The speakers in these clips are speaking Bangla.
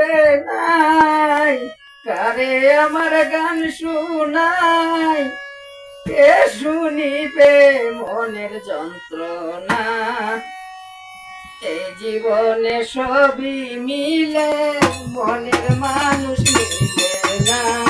নাই আমার গান শুনাই? কে শুনিবে মনের যন্ত্রণা। এই জীবনে সবই মিলে, মনের মানুষ মিলে না।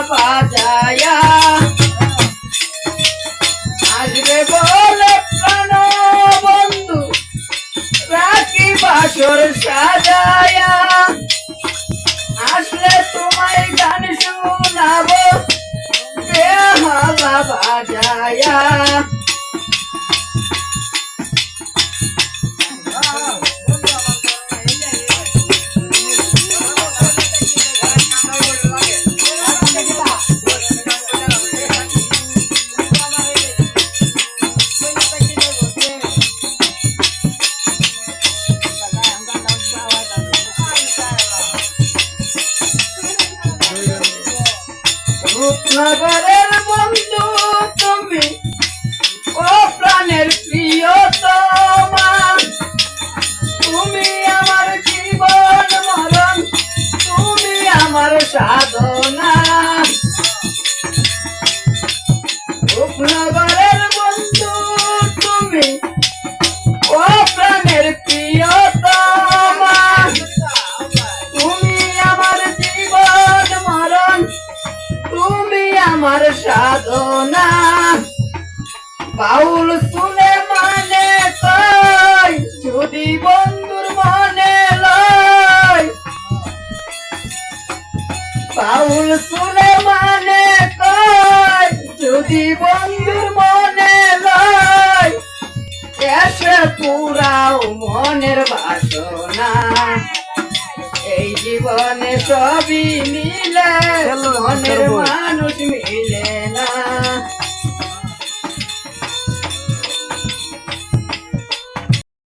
apa aja. রূপনগরের বন্ধু তুমি। ও প্রাণের প্রিয়তমা তুমি আমার জীবন মরণ তুমি আমার সাধনা। রূপনগরের বাউল শুনে মানে কই যদি বন্ধুর মনে লয়। বাউল শুনে মানে কই যদি বন্ধুর মনে লয়। এসে পুরাও মনের বাসনা এই জীবনে সবই মিলে মনের মানুষ